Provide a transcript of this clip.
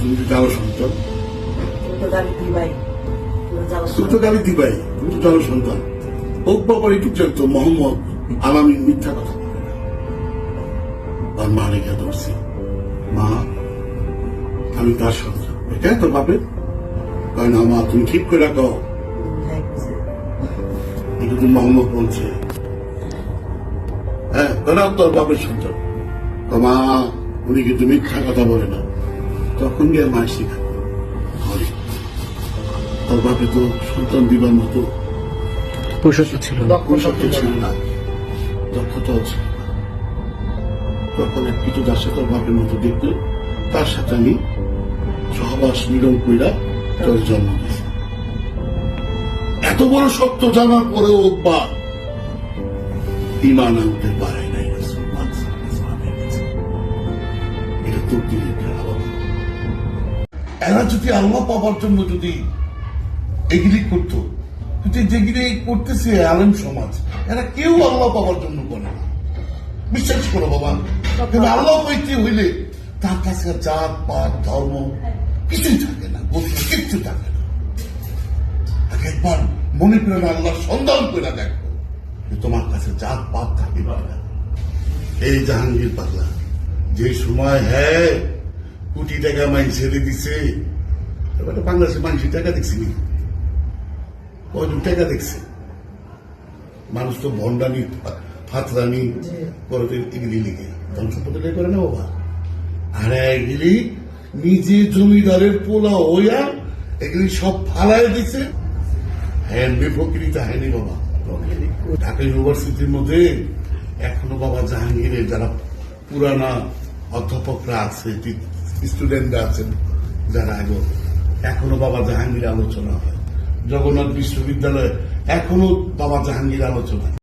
তুমি তো সন্তান? তুমি তো গালি দিবাই। তুমি তো সন্তান। উকবা পরে একটু জানতো মোহাম্মদ আলামিন মিথ্যা কথা। বলে না আর মা রেখে ধরছি মা আমি তার সন্তান। এটা তোর বাপের? না মা তুমি ঠিক করে রাখো। এটা তো মোহাম্মদ বলছে। হ্যাঁ তোর বাপের সন্তান। তো মা উনি কিন্তু মিথ্যা কথা বলে না। তখন গিয়ে মা শিখা ঘরে তোর বাপে তো সন্তান দিবার মতো ছিল না। ছিল না দক্ষতাও ছিল তখন এক কিছু যার সাথে বাপের মতো দেখতে তার সাথে আমি সহবাস মিলন কইরা তোর জন্ম দিয়েছি এত বড় সত্য জানার পরেও বা ইমান আনতে পারে নাই। এটা তোর দিলে খেলা। এরা যদি আল্লাহ পাবার জন্য যদি এগুলি করতো যেগুলি করতেছে আলেম সমাজ, এরা কেউ আল্লাহ পাবার জন্য করে না। বিশ্বাস করো বাবা, কিন্তু আল্লাহ পাইতে হইলে তার কাছে জাত, পাত, ধর্ম কিছুই থাকে না, গোত্র কিচ্ছু থাকে না। একবার মনে করে না, আল্লাহর সন্ধান করে দেখো যে তোমার কাছে জাত, পাত থাকে না। এই জাহাঙ্গীর পাগলা, যে সময় হ্যাঁ কোটি টাকা ছেড়ে দিছে। এবারে বাংলাদেশের মানুষের টাকা দেখছি নি টাকা দেখছে? মানুষ তো ভণ্ডানি ফাতরানি করে এগুলি লিখে ধন করে না বাবা। আর এগুলি নিজে জমিদারের পোলা হইয়া এগুলি সব ফালায় দিছে। হ্যাঁ বেফকিরিতে হয়নি বাবা। ঢাকা ইউনিভার্সিটির মধ্যে এখনও বাবা জাহাঙ্গীরের যারা পুরানা অধ্যাপকরা আছে স্টুডেন্টরা আছেন যারা আগে এখনও বাবা জাহাঙ্গীর আলোচনা হয় জগন্নাথ বিশ্ববিদ্যালয়ে এখনও বাবা জাহাঙ্গীর আলোচনা।